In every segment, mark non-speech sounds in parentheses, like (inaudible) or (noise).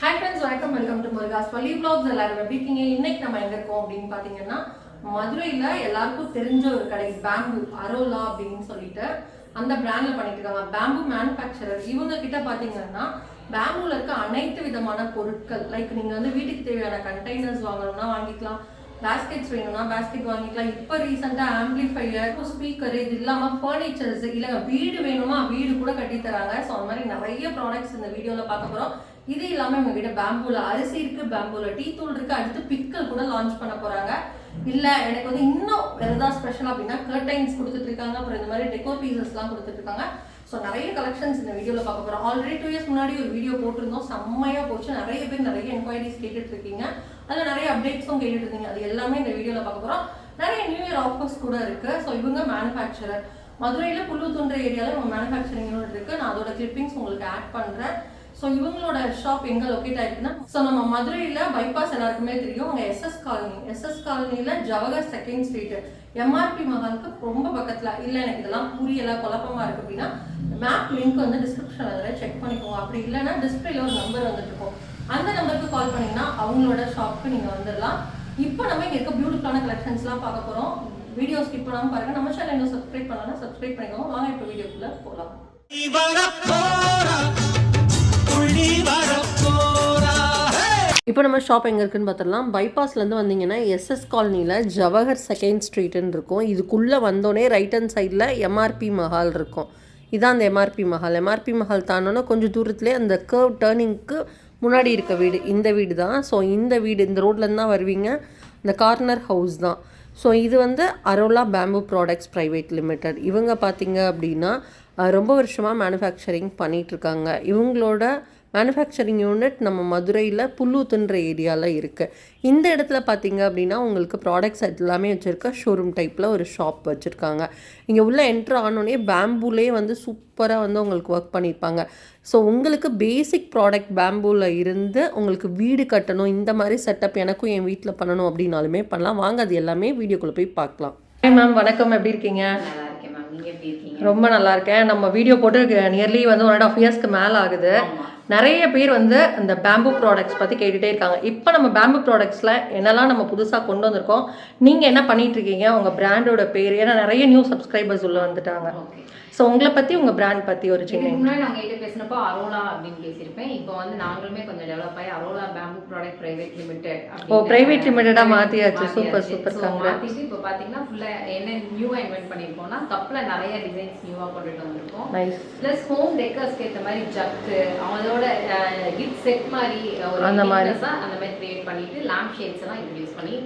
Hi friends வணக்கம். Welcome to Murugas பள்ளி blocks எல்லாரும் எப்படி இருக்கீங்க? இன்னைக்கு நம்ம எங்க இருக்கோம் அப்படின்னு பாத்தீங்கன்னா மதுரையில எல்லாருக்கும் தெரிஞ்ச ஒரு கடை பேம்பு அரோலா அப்படின்னு சொல்லிட்டு அந்த பிராண்ட்ல பண்ணிட்டு இருக்காங்க பேம்பு மேனுஃபேக்சரர் இவங்க கிட்ட பாத்தீங்கன்னா பேம்புல இருக்க அனைத்து விதமான பொருட்கள் லைக் நீங்க வந்து வீட்டுக்கு தேவையான கண்டெய்னர்ஸ் வாங்கணும்னா வாங்கிக்கலாம். பேஸ்கெட்ஸ் வேணும்னா பேஸ்கெட் வாங்கிக்கலாம். இப்போ ரீசெண்டாக ஆம்பிளிஃபையர் ஸ்பீக்கர் இது இல்லாமல் ஃபர்னிச்சர்ஸ் இல்லைங்க வீடு வேணுமா வீடு கூட கட்டித்தராங்க. ஸோ அந்த மாதிரி நிறைய ப்ராடக்ட்ஸ் இந்த வீடியோவில் பார்க்க போகிறோம் இது இல்லாமல் உங்ககிட்ட பேம்பூல அரிசி இருக்கு பேம்பூல டீ தூள் இருக்கு அடுத்து பிக்கல் கூட லான்ச் பண்ண போறாங்க. இல்ல எனக்கு வந்து இன்னும் எதாவது ஸ்பெஷல் அப்படின்னா கர்டைன்ஸ் கொடுத்துட்டு இருக்காங்க. அப்புறம் இந்த மாதிரி டெக்கோ பீசஸ்லாம் கொடுத்துட்டு இருக்காங்க. ஸோ நிறைய கலெக்ஷன்ஸ் இந்த வீடியோவில் பார்க்க போகிறோம் ஆல்ரெடி டூ இயர்ஸ் முன்னாடி ஒரு வீடியோ போட்டிருந்தோம். செம்மையாக போச்சு. நிறைய பேர் நிறைய என்கொயரிஸ் கேட்டுட்டு இருக்கீங்க. அதில் நிறைய அப்டேட்ஸும் கேட்டுட்டு இருந்தீங்க. அது எல்லாமே இந்த வீடியோவில் பார்க்க போகிறோம் நிறைய நியூ இயர் ஆஃபர்ஸ் கூட இருக்கு. ஸோ இவங்க மேனுஃபேக்சரர் மதுரையில் புல்லுத்துன்ற ஏரியாவில் இவங்க மேனுஃபேக்சரிங் யூனிட் இருக்கு. நான் அதோட கிளிப்பிங்ஸ் உங்களுக்கு ஆட் பண்ணுறேன் ஸோ இவங்களோட ஷாப் எங்கே லொக்கேட் ஆயிருக்குன்னா ஸோ நம்ம மதுரையில் பைபாஸ் எல்லாருக்குமே தெரியும். அங்கே எஸ்எஸ் காலனி எஸ்எஸ் காலனியில் ஜவஹர் செகண்ட் ஸ்ட்ரீட்டு எம்ஆர்பி மகாலுக்கு ரொம்ப பக்கத்தில். இல்லை எனக்கு இதெல்லாம் புரியல குழப்பமா இருக்குது அப்படின்னா மேப் லிங்க் வந்து டிஸ்கிரிப்ஷன் அதில் செக் பண்ணிக்கோங்க. அப்படி இல்லைன்னா டிஸ்பிளேல ஒரு நம்பர் வந்துட்டு இருக்கும். அந்த நம்பருக்கு கால் பண்ணிங்கன்னா அவங்களோட ஷாப்புக்கு நீங்கள் வந்துடலாம். இப்போ நம்ம இங்கே இருக்க பியூட்டிஃபுல்லான கலெக்ஷன்ஸ்லாம் பார்க்க போகிறோம் வீடியோ ஸ்கிப் பண்ணாமல் பாருங்க. நம்ம சேனல் இன்னும் சப்ஸ்கிரைப் பண்ணலாம் சப்ஸ்கிரைப் பண்ணிக்கோங்க. வாங்க இப்போ வீடியோக்குள்ளே போகலாம் இப்போ நம்ம ஷாப் எங்கே இருக்குன்னு பார்த்துடலாம் பைபாஸ்லேருந்து வந்தீங்கன்னா எஸ்எஸ் காலனியில் ஜவஹர் செகண்ட் ஸ்ட்ரீட்டுன்னு இருக்கும். இதுக்குள்ளே வந்தோடனே ரைட் ஹேண்ட் சைடில் எம்ஆர்பி மஹால் இருக்கும். இதான் அந்த எம்ஆர்பி மஹால். எம்ஆர்பி மஹால் தானோன்னா கொஞ்சம் தூரத்துலேயே அந்த கர்வ் டேர்னிங்க்கு முன்னாடி இருக்க வீடு. இந்த வீடு தான் ஸோ இந்த வீடு இந்த ரோட்லேருந்து தான் வருவீங்க. இந்த கார்னர் ஹவுஸ் தான். ஸோ இது வந்து Arola bamboo products private limited இவங்க பார்த்தீங்க அப்படின்னா ரொம்ப வருஷமாக மேனுஃபேக்சரிங் பண்ணிகிட்ருக்காங்க இவங்களோட மேனுஃபேக்சரிங் யூனிட் நம்ம மதுரையில் புல்லூத்துன்ற ஏரியாவில் இருக்குது இந்த இடத்துல பார்த்தீங்க அப்படின்னா உங்களுக்கு ப்ராடக்ட்ஸ் எல்லாமே வச்சுருக்க ஷோரூம் டைப்பில் ஒரு ஷாப் வச்சுருக்காங்க. இங்கே உள்ளே என்ட்ரு ஆனோடனே பேம்பூலே வந்து சூப்பராக வந்து உங்களுக்கு ஒர்க் பண்ணியிருப்பாங்க ஸோ உங்களுக்கு பேசிக் ப்ராடக்ட் பேம்பூவில் இருந்து உங்களுக்கு வீடு கட்டணும் இந்த மாதிரி செட்டப் எனக்கும் என் வீட்டில் பண்ணணும் அப்படின்னாலுமே பண்ணலாம். வாங்க அது எல்லாமே வீடியோக்குள்ளே போய் பார்க்கலாம். மேம் வணக்கம். எப்படி இருக்கீங்க? நல்லா இருக்கேன் மேம் நீங்க எப்படி இருக்கீங்க? ரொம்ப நல்லா இருக்கேன். நம்ம வீடியோ போட்டு நியர்லி வந்து ஒன் அண்ட் ஆஃப் இயர்ஸ்க்கு மேலே ஆகுது. நிறைய பேர் வந்து இந்த பேம்பு ப்ராடக்ட்ஸ் பற்றி கேட்டுகிட்டே இருக்காங்க. இப்போ நம்ம பேம்பு ப்ராடக்ட்ஸில் என்னெல்லாம் நம்ம புதுசாக கொண்டு வந்திருக்கோம்? நீங்கள் என்ன பண்ணிகிட்ருக்கீங்க உங்கள் பிராண்டோட பேர்? ஏன்னா நிறைய நியூ சப்ஸ்கிரைபர்ஸ் உள்ள வந்துட்டாங்க. ஸோ உங்களை பற்றி உங்கள் பிராண்ட் பற்றி ஒரு சின்ன முன்னாடி நாங்க கிட்ட பேசினப்போ அரோலா அப்படின்னு பேசியிருப்பேன் இப்போ வந்து நாங்களுமே கொஞ்சம் டெவலப் ஆகி Arola bamboo product private limited ஓ, ஆ மாத்தியாச்சு. Super, super, congrats. மாத்திட்டு இப்போ பாத்தீங்கன்னா ஃபுல்லா என்ன நியூவா இன்வென்ட் பண்ணிருக்கோம்னா கப்ல நிறைய டிசைன்ஸ் நியூவா கொண்டுட்டு வந்திருக்கோம் பிளஸ் ஹோம் டெக்கர்ஸ்க்கு ஏத்த மாதிரி ஜக்கு அதோட கிஃப்ட் செட் மாதிரி அந்த மாதிரி. அந்த மாதிரி கிரியேட் பண்ணிட்டு லேம்ப் ஷேட்ஸ் எல்லாம் இன்ட்ரடியூஸ் பண்ணி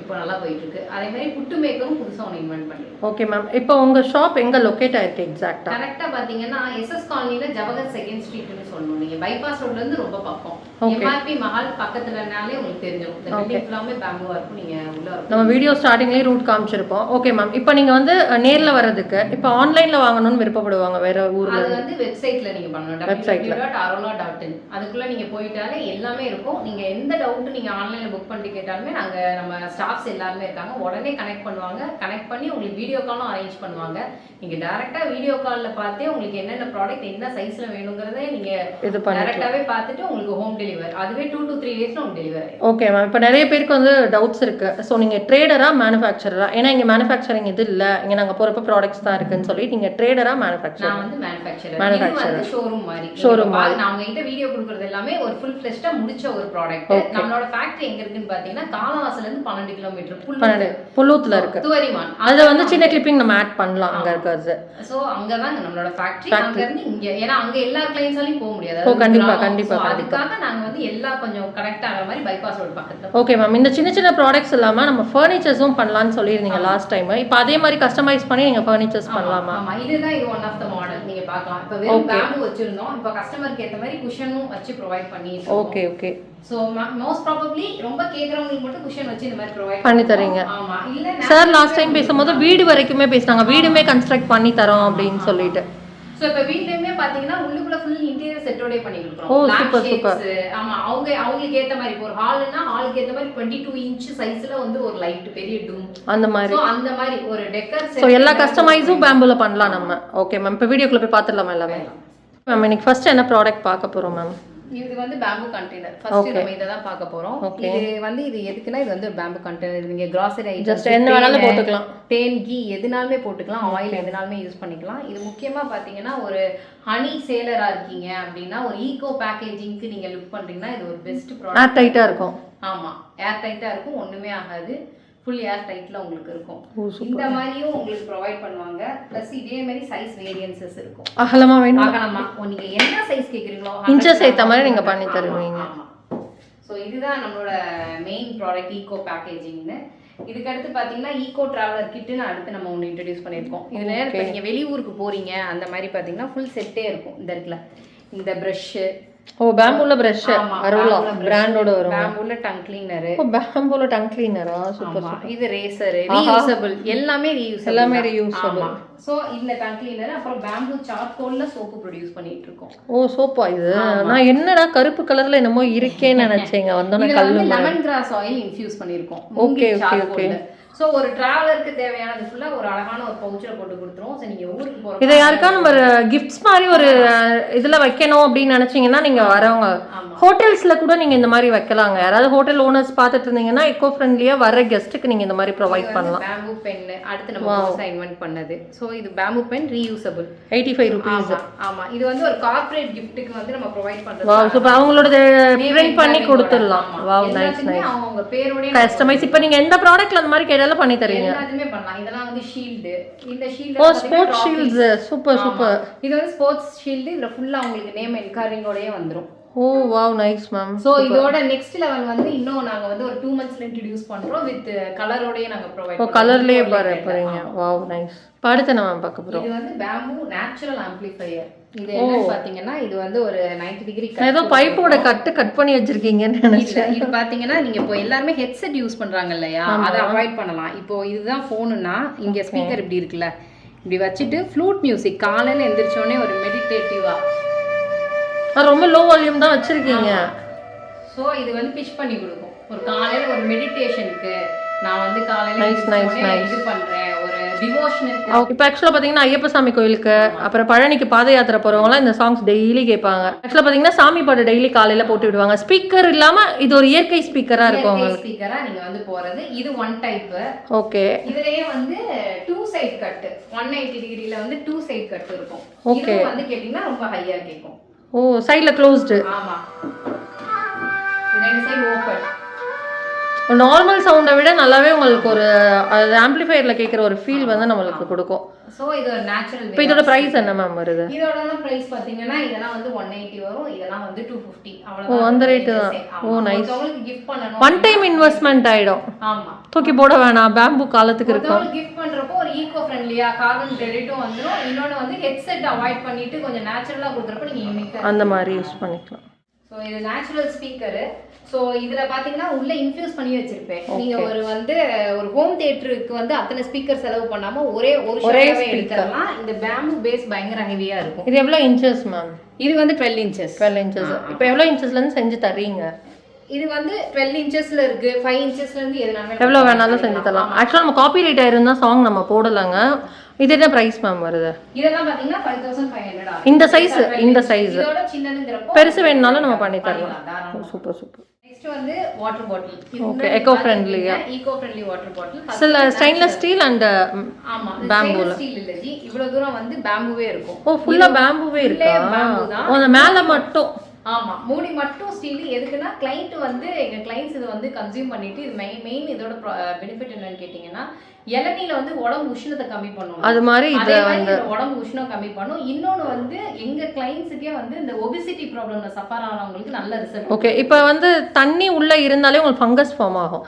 இப்போ நல்லா போயிட்டு இருக்கு அதே மாதிரி புட்டு மேக்கரும் புதுசா ஒன்று இன்வென்ட் பண்ணிருக்கோம். ஓகே மேம் இப்போ உங்கள் ஷாப் எங்கே லொக்கேட் ஆயிருக்கு எக்ஸாக்டாக கரெக்டா பாத்தீங்கன்னா எஸ்எஸ் காலனில ஜவஹர் செகண்ட் ஸ்ட்ரீட்னு சொல்லணும். நீங்க பைபாஸ் ரோட்ல இருந்து ரொம்ப பக்கம். எம்ஆர்பி மஹால் பக்கத்துலனாலே உங்களுக்கு தெரிஞ்சிடும் இந்த. பில்டிங் ஃபுல்லாமே பேம்புவா இருக்கும். நீங்க உள்ள நம்ம வீடியோ ஸ்டார்டிங்லேயே ரூட் காமிச்சிருப்போம். ஓகே மேம் இப்போ நீங்கள் வந்து நேரில் வர்றதுக்கு இப்போ ஆன்லைனில் வாங்கணும்னு விருப்பப்படுவாங்க வேற ஊரில்? அது வந்து வெப்சைட்ல நீங்க பண்ணணும். Website ல. www.arola.in அதுக்குள்ள நீங்க போயிட்டாலே எல்லாமே இருக்கும். நீங்க எந்த டவுட் நீங்க ஆன்லைன்ல புக் பண்ணி கேட்டாலுமே நாங்க நம்ம ஸ்டாஃப்ஸ் எல்லாருமே இருக்காங்க. உடனே கனெக்ட் பண்ணுவாங்க. கனெக்ட் பண்ணி உங்களுக்கு வீடியோ காலும் அரேஞ்ச் பண்ணுவாங்க. நீங்க டைரக்டா வீடியோ கால்ல பார்த்தே உங்களுக்கு என்னென்ன ப்ராடக்ட் என்ன சைஸ்ல வேணுங்கிறதே நீங்க இது டைரக்டாவே பார்த்துட்டு உங்களுக்கு ஹோம் டெலிவர் அதுவே டூ டு த்ரீ டேஸ்ல உங்களுக்கு டெலிவர் ஓகே மேம் இப்போ நிறைய பேருக்கு வந்து டவுட்ஸ் இருக்கு. ஸோ நீங்கள் ட்ரேடரா மேனுஃபேக்சரரா ஏன்னா இங்கே மேனுஃபேக்சரிங் இது இல்லை. இங்கே நாங்கள் போகிறப்ப ப்ராடக்ட்ஸ் தான் இருக்குன்னு சொல்லி நீங்கள் ட்ரேடரா மேனுஃபேக்சர் நான் வந்து மேனுஃபேக்சரர். வந்து ஷோரூம் மாதிரி. showroom மாதிரி. நான் உங்ககிட்ட வீடியோ கொடுக்கறது எல்லாமே ஒரு ஃபுல் ஃபிளெஷ்டா முடிச்ச ஒரு ப்ராடக்ட். நம்மளோட ஃபேக்டரி எங்க இருக்குன்னு பாத்தீங்கன்னா காலவாசல்ல இருந்து பன்னெண்டு கிலோமீட்டர். பன்னெண்டு. புல்லூத்தில் இருக்கு. துவரிமான். அதை வந்து சின்ன கிளிப்பிங் நம்ம ஆட் பண்ணலாம் அங்கே இருக்கிறது சோ அங்கதான் நம்மளோட ஃபேக்டரி. அங்க இருந்து இங்க ஏன்னா அங்க எல்லா கிளைண்ட்ஸாலையும் போக முடியாது. ஓ, அது கண்டிப்பா, கிராமம். கண்டிப்பா, So, கண்டிப்பா. அதுக்காக நாங்க வந்து எல்லா கொஞ்சம் கனெக்ட் ஆகிற மாதிரி பைபாஸ் ரோடு பக்கத்துல ஓகே மேம் இந்த சின்ன சின்ன ப்ராடக்ட்ஸ் இல்லாமல் நம்ம ஃபர்னிச்சர்ஸும் பண்ணலாம்னு சொல்லியிருந்தீங்க லாஸ்ட் டைம் இப்போ அதே மாதிரி கஸ்டமைஸ் பண்ணி நீங்கள் ஃபர்னிச்சர்ஸ் பண்ணலாமா? இதுதான் இது ஒன் ஆஃப் த மாடல் நீங்க பார்க்கலாம். இப்ப வெறும். பேம்பு வச்சிருந்தோம். இப்ப கஸ்டமருக்கு ஏத்த மாதிரி குஷனும் வச்சு ப்ரொவைட் பண்ணிட்டு okay okay so most probably ரொம்ப கேக்குறவங்களுக்கு மட்டும் குஷன் வச்சு இந்த மாதிரி ப்ரொவைட் பண்ணி தரீங்க. இல்ல சார் லாஸ்ட் டைம் பேசும்போது வீடு வரைக்குமே பேசினாங்க. வீடுமே கன்ஸ்ட்ரக்ட் பண்ணி தரோம் அப்படின்னு சொல்லிட்டு. சோ இப்ப வீட்லயுமே பாத்தீங்கன்னா உள்ளுக்குள்ள ஃபுல் இன்டீரியர் செட்டோடே பண்ணி கொடுக்குறோம். super. shades, ஆமா அவங்க அவங்களுக்கு ஏத்த மாதிரி. இப்போ ஒரு ஹால்னா ஹாலுக்கு ஏத்த மாதிரி 22 டூ இன்ச் சைஸ்ல வந்து ஒரு லைட் பெரிய டூம் அந்த மாதிரி. அந்த மாதிரி ஒரு டெக்கர் ஸோ எல்லா கஸ்டமைஸும் பேம்புல பண்ணலாம் நம்ம. ஓகே மேம் இப்போ வீடியோக்குள்ள போய் பார்த்துடலாமா எல்லாமே? மேம் இன்னைக்கு ஃபர்ஸ்ட் என்ன ப்ராடக்ட் பார்க்க போகிறோம் மேம் இது வந்து பேம்பு கண்டெய்னர் ஃபர்ஸ்ட். நம்ம இதை தான் பார்க்க போறோம். இது வந்து இது எதுக்குன்னா இது வந்து பேம்பு கண்டெய்னர் நீங்க கிராசரி Just என்ன வேணாலும் போட்டுக்கலாம். தேன் கீ எதுனாலுமே போட்டுக்கலாம். ஆயில் எதுனாலுமே யூஸ் பண்ணிக்கலாம். இது முக்கியமா பாத்தீங்கன்னா ஒரு ஹனி சேலரா இருக்கீங்க அப்படின்னா ஒரு ஈகோ பேக்கேஜிங்க்கு நீங்க லுக் பண்றீங்கன்னா இது ஒரு பெஸ்ட் ப்ராடக்ட் டைட்டாக இருக்கும். ஆமா. ஏர் டைட்டா இருக்கும். ஒண்ணுமே ஆகாது. ஃபுல் ஏர் டைட்ல உங்களுக்கு இருக்கும். இந்த மாதிரியும் உங்களுக்கு ப்ரொவைட் பண்ணுவாங்க. ப்ளஸ் இதே மாதிரி சைஸ் வேரியன்சஸ் இருக்கும். அகலமாக வேணும்? ஆகலாமா ஓ, நீங்க என்ன சைஸ் கேக்குறீங்களோ Inches ஏத்த மாதிரி நீங்க பண்ணி தருவீங்க. ஸோ இதுதான் நம்மளோட மெயின் ப்ராடக்ட் ஈகோ பேக்கேஜிங்னு இதுக்கு அடுத்து பார்த்தீங்கன்னா ஈகோ டிராவலர் கிட்டுன்னு அடுத்து நம்ம ஒன்று இன்ட்ரடியூஸ் பண்ணியிருக்கோம். இதில் இப்போ நீங்கள் வெளியூருக்கு போறீங்க அந்த மாதிரி பார்த்தீங்கன்னா ஃபுல் செட்டே இருக்கும். இந்த இடத்துல. இந்த ப்ரஷ்ஷு ஓ பேம்பூல ப்ரஷ் அரோலா பிராண்டோட வரும். பேம்பூல டங் கிளீனரு ஓ பேம்பூல டங் கிளீனரா சூப்பர் இது ரேசர் ரீயூசபிள் எல்லாமே ரீயூசபிள் எல்லாமே reusable. சோ இந்த டங் கிளீனர் அப்புறம் பேம்பூ சார்கோல்ல சோப்பு ப்ரொடியூஸ் பண்ணிட்டு இருக்கோம். ஓ சோப்பா இது? நான் என்னடா கருப்பு கலர்ல என்னமோ இருக்கேன்னு நினைச்சேங்க. வந்தோன்னே இதுல கல்லு. லெமன் கிராஸ் ஆயில் இன்ஃபியூஸ் பண்ணிருக்கோம். Okay, okay, okay. சோ ஒரு டிராவலருக்கு தேவையானது ஃபுல்லா ஒரு அழகான ஒரு பவுச்ல போட்டு கொடுத்துருவோம். சோ நீங்க ஊருக்கு போற இதை யாருக்கா நம்ம கிஃப்ட்ஸ் மாதிரி ஒரு இதுல வைக்கணும் அப்படின்னு நினைச்சீங்கன்னா நீங்க வரவங்க. ஹோட்டல்ஸ்ல கூட நீங்க இந்த மாதிரி வைக்கலாங்க. யாராவது ஹோட்டல் ஓனர்ஸ் பார்த்துட்டு இருந்தீங்கன்னா எக்கோ ஃப்ரெண்ட்லியா வர கெஸ்ட்டுக்கு நீங்க இந்த மாதிரி ப்ரொவைட் பண்ணலாம். பேம்பு பென் அடுத்து நம்ம இன்வென்ட் பண்ணது. சோ இது bamboo pen reusable eighty five rupees ஆமா. ஆமா இது வந்து ஒரு கார்ப்பரேட் கிஃப்ட்டுக்கு வந்து நம்ம ப்ரொவைட் வாவ் சூப்பர் அவங்களோட பிரிண்ட் பண்ணி கொடுத்துடலாம். வாவ் நைஸ் நைஸ் அவங்க பேரோடய கஸ்டமைஸ் இப்போ நீங்க எந்த ப்ராடக்ட்ல அந்த மாதிரி கேட்டாலும் பண்ணி தருவீங்க எல்லாத்தையுமே பண்ணலாம். இதெல்லாம் வந்து ஷீல்டு. இந்த ஷீல்டு ஓ ஸ்போர்ட்ஸ் ஷீல்ட்ஸ் சூப்பர் சூப்பர் இது வந்து ஸ்போர்ட்ஸ் ஷீல்டு இதுல ஃபுல்லா உங்களுக்கு நேம் என்காரிங்கோடயே வந்துரும். ஓ வாவ் நைஸ் மேம் சோ இதோட நெக்ஸ்ட் லெவல் வந்து இன்னும் நாங்க வந்து ஒரு டூ மந்த்ஸ்ல இன்ட்ரடியூஸ் பண்றோம். வித் கலரோடயே நாங்க ப்ரொவைட் ஓ கலர்லயே பாரு போறீங்க. வாவ் நைஸ் இப்போ அடுத்து நம்ம பார்க்க போறோம் இது வந்து பேம்பு நேச்சுரல் ஆம்பிளிஃபையர் இது என்னன்னு பாத்தீங்கன்னா இது வந்து ஒரு 90 டிகிரி ஏதோ பைப்போட கட்டு கட் பண்ணி வச்சிருக்கீங்கன்னு நினைச்சேன். இது பாத்தீங்கன்னா நீங்க இப்போ எல்லாருமே ஹெட்செட் யூஸ் பண்றாங்க இல்லையா? அதை அவாய்ட் பண்ணலாம். இப்போ இதுதான் ஃபோனுனா இங்க ஸ்பீக்கர் இப்படி இருக்குல்ல. இப்படி வச்சுட்டு ஃப்ளூட் மியூசிக் காலையில எந்திரிச்ச உடனே ஒரு மெடிடேட்டிவா ரொம்ப லோ வால்யூம் தான் வச்சிருக்கீங்க. ஸோ இது வந்து பிச் பண்ணி கொடுக்கும். ஒரு காலையில ஒரு மெடிடேஷனுக்கு நான் வந்து காலையில. இது பண்றேன். இப்போ ஆக்சுவலாக பார்த்தீங்கன்னா ஐயப்ப சாமி கோயிலுக்கு அப்புறம் பழனிக்கு பாத யாத்திரை போகிறவங்களாம் இந்த சாங்ஸ் டெய்லி கேட்பாங்க. ஆக்சுவலாக பார்த்தீங்கன்னா சாமி பாட்டு டெய்லி காலையில் போட்டு விடுவாங்க. ஸ்பீக்கர் இல்லாமல் இது ஒரு இயற்கை ஸ்பீக்கராக இருக்கும் உங்களுக்கு ஸ்பீக்கரா நீங்க வந்து போறது. இது ஒன் டைப் ஓகே இதுலயே வந்து two side cut one eighty டிகிரில வந்து டூ சைட் கட் இருக்கும். இது வந்து கேட்டீங்கன்னா ரொம்ப ஹையா கேட்கும். ஓ சைடில் க்ளோஸ்டு ஆமா. இது ரெண்டு சைடு ஓப்பன் நார்மல் சவுண்டை விட நல்லாவே உங்களுக்கு ஒரு அது ஆம்பிளிஃபையரில் கேட்குற ஒரு ஃபீல் வந்து நம்மளுக்கு கொடுக்கும். சோ இது ஒரு நேச்சுரல் இப்போ இதோட ப்ரைஸ் என்ன மேம் வருது? இதோட பிரைஸ் பாத்தீங்கன்னா இதெல்லாம் வந்து ஒன் எயிட்டி வரும். இதெல்லாம் வந்து டூ ஃபிஃப்டி ஓ, அந்த rate தான். ஓ, nice. கிஃப்ட் பண்ணணும் ஒன் டைம் இன்வெஸ்ட்மெண்ட் ஆகிடும் ஆமா. தூக்கி போட வேணாம். பேம்பு காலத்துக்கு இருக்கும் கிஃப்ட் பண்றப்போ ஒரு ஈகோ ஃப்ரெண்ட்லியா கார்பன் கிரெடிட்டும் வந்துரும். இன்னொன்னு வந்து ஹெட்செட் அவாய்ட் பண்ணிட்டு கொஞ்சம் நேச்சுரலா கொடுக்குறப்ப நீங்க யூனிக்கா அந்த மாதிரி யூஸ் பண்ணிக்கலாம். ஸோ இது நேச்சுரல் ஸ்பீக்கரு ஸோ இதுல பாத்தீங்கன்னா உள்ள இன்ஃபியூஸ் பண்ணி வச்சிருப்பேன். நீங்க ஒரு வந்து ஒரு ஹோம் தியேட்டருக்கு வந்து அத்தனை ஸ்பீக்கர் செலவு பண்ணாம ஒரே ஒரு ஒரே. எடுத்துடலாம். இந்த பேம்பு பேஸ் பயங்கர ஹெவியா இருக்கும். இது எவ்வளோ இன்ச்சஸ் மேம் இது வந்து டுவெல் இன்ச்சஸ் டுவெல் இன்ச்சஸ் இப்போ எவ்வளோ இன்ச்சஸ்லேருந்து செஞ்சு தர்றீங்க? இது வந்து டுவெல் இன்ச்சஸ்ல இருக்கு. ஃபைவ் இன்ச்சஸ்ல இருந்து எதுனாலுமே எவ்வளோ வேணாலும் செஞ்சு தரலாம். ஆக்சுவலாக நம்ம காப்பி ரைட் ஆயிருந்தா சாங் நம்ம போடலாங்க. இது என்ன ப்ரைஸ் மேம் வருது? இதெல்லாம் பாத்தீங்கன்னா இந்த size, இந்த. இதோட சின்னதுங்கிறப்போ பெருசு வேணும்னாலும் நம்ம பண்ணி தரலாம். Super super. நெக்ஸ்ட் வந்து water bottle Okay, eco-friendly, eco friendly water bottle சில ஸ்டெயின்லெஸ் ஸ்டீல் அண்ட் ஆமா Bamboo பேம்பூல ஸ்டீல் இல்ல ஜி. இவ்வளவு தூரம் வந்து பேம்புவே இருக்கும். ஓ ஃபுல்லாக பேம்புவே இருக்கா? தான். அந்த மேலே மட்டும். மூடி மட்டும் ஸ்டீல் எதுக்குன்னா கிளைண்ட் வந்து எங்க கிளைண்ட்ஸ் இதை வந்து கன்சியூம் பண்ணிட்டு இது மெயின் மெயின் இதோட பெனிஃபிட் என்னன்னு கேட்டிங்கன்னா இளநீல வந்து உடம்பு உஷ்ணத்தை கம்மி பண்ணும். அது மாதிரி இதை வந்து இது உடம்பு உஷ்ணம் கம்மி பண்ணும். இன்னொன்னு வந்து எங்க கிளைண்ட்ஸுக்கே வந்து இந்த ஒபிசிட்டி ப்ராப்ளம்ல சஃபர் ஆனவங்களுக்கு நல்ல ரிசல்ட் ஓகே இப்போ வந்து தண்ணி உள்ளே இருந்தாலே உங்களுக்கு ஃபங்கஸ் ஃபார்ம் ஆகும்.